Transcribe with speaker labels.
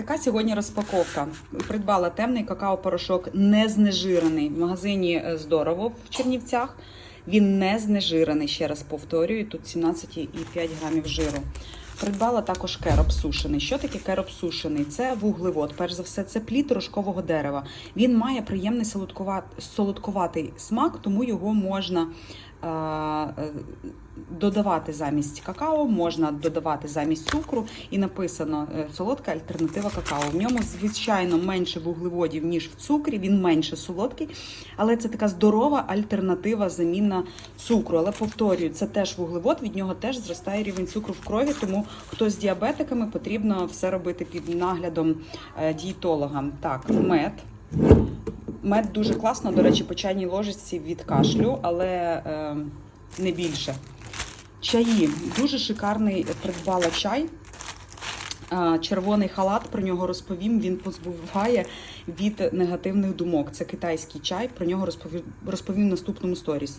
Speaker 1: Така сьогодні розпаковка. Придбала темний какао-порошок не знежирений в магазині е, здорово в Чернівцях. Він не знежирений, ще раз повторюю, тут 17,5 грамів жиру. Придбала також кероп сушений. Що таке кероп сушений? Це вуглевод. Перш за все, це плід рожкового дерева. Він має приємний солодкуватий смак, тому його можна додавати замість какао, можна додавати замість цукру. І написано е, солодка альтернатива какао. В ньому, звичайно, менше вуглеводів, ніж в цукрі, він менше солодкий, але це така здорова альтернатива заміна цукру. Але повторюю, це теж вуглевод, від нього теж зростає рівень цукру в крові, тому хто з діабетиками потрібно все робити під наглядом е, дієтолога. Так, мед. Мед дуже класно, до речі, по чайній ложечці від кашлю, але е, не більше. Чаї. Дуже шикарний придбала чай. Червоний халат, про нього розповім. Він позбуває від негативних думок. Це китайський чай. Про нього розповім, розповім в наступному сторіс.